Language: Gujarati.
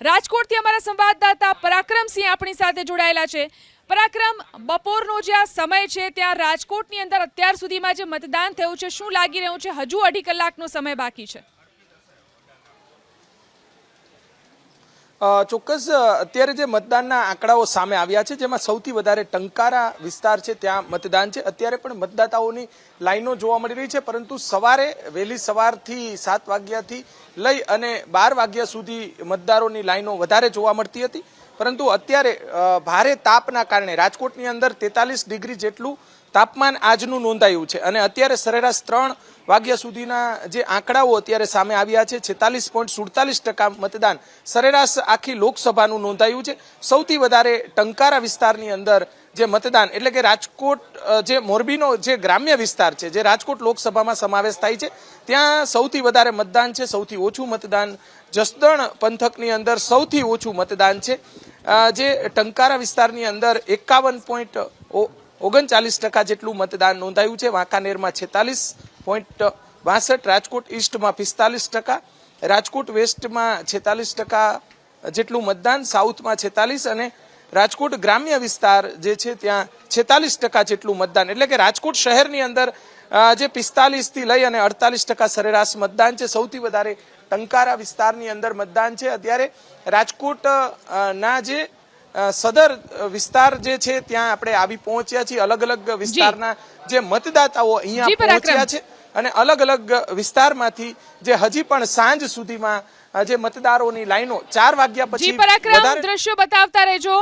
રાજકોટથી અમારા સંવાદદાતા પરાક્રમસિંહ આપણી સાથે જોડાયેલા છે. પરાક્રમ, બપોરનો જે આ સમય છે ત્યાં રાજકોટની અંદર અત્યાર સુધીમાં જે મતદાન થયું છે, શું લાગી રહ્યું છે? હજુ અઢી કલાકનો સમય બાકી છે. ચોક્કસ અત્યારે જે મતદાનના આંકડાઓ સામે આવ્યા છે, જેમાં સૌથી વધારે ટંકારા વિસ્તાર છે, ત્યાં મતદાન છે. અત્યારે પણ મતદાતાઓની લાઈનો જોવા મળી રહી છે, પરંતુ સવારે, વહેલી સવારથી સાત વાગ્યાથી લઈ અને બાર વાગ્યા સુધી મતદારોની લાઈનો વધારે જોવા મળતી હતી. પરંતુ અત્યારે ભારે તાપના કારણે રાજકોટની અંદર તેતાલીસ ડિગ્રી જેટલું તાપમાન આજનું નોંધાયું છે. અને અત્યારે સરેરાશ ત્રણ વાગ્યા સુધીના જે આંકડાઓ અત્યારે સામે આવ્યા છે, છેતાલીસ પોઈન્ટ સુડતાલીસ ટકા મતદાન સરેરાશ આખી લોકસભાનું નોંધાયું છે. સૌથી વધારે ટંકારા વિસ્તારની અંદર જે મતદાન, એટલે કે રાજકોટ જે મોરબીનો જે ગ્રામ્ય વિસ્તાર છે, જે રાજકોટ લોકસભામાં સમાવેશ થાય છે, ત્યાં સૌથી વધારે મતદાન છે, સૌથી ઓછું મતદાન. જસદણ પંથકની અંદર સૌથી ઓછું મતદાન છે. જે ટંકારા વિસ્તારની અંદર એકાવન પોઈન્ટ ઓગણચાલીસ ટકા જેટલું મતદાન નોંધાયું છે. વાંકાનેરમાં છેતાલીસ પોઈન્ટ બાસઠ, રાજકોટ ઈસ્ટમાં પિસ્તાલીસ ટકા, રાજકોટ વેસ્ટમાં છેતાલીસ ટકા જેટલું મતદાન, સાઉથમાં છેતાલીસ અને રાજકોટ ગ્રામ્ય વિસ્તાર જે છે ત્યાં છેતાલીસ ટકા જેટલું મતદાન એટલે કે રાજકોટ શહેરની અંદર જે પિસ્તાલીસથી લઈ અને અડતાલીસ ટકા સરેરાશ મતદાન છે સૌથી વધારે ટંકારા વિસ્તારની અંદર મતદાન છે. અત્યારે રાજકોટના જે સદર વિસ્તાર જે છે ત્યાં આપણે આવી પહોંચ્યા છીએ. અલગ અલગ વિસ્તારના જે મતદાતાઓ અહીંયા પહોંચ્યા છે અને અલગ અલગ વિસ્તારમાંથી જે હજી પણ સાંજ સુધીમાં જે મતદારોની લાઈનો ચાર વાગ્યા પછી દ્રશ્યો બતાવતા રહેજો.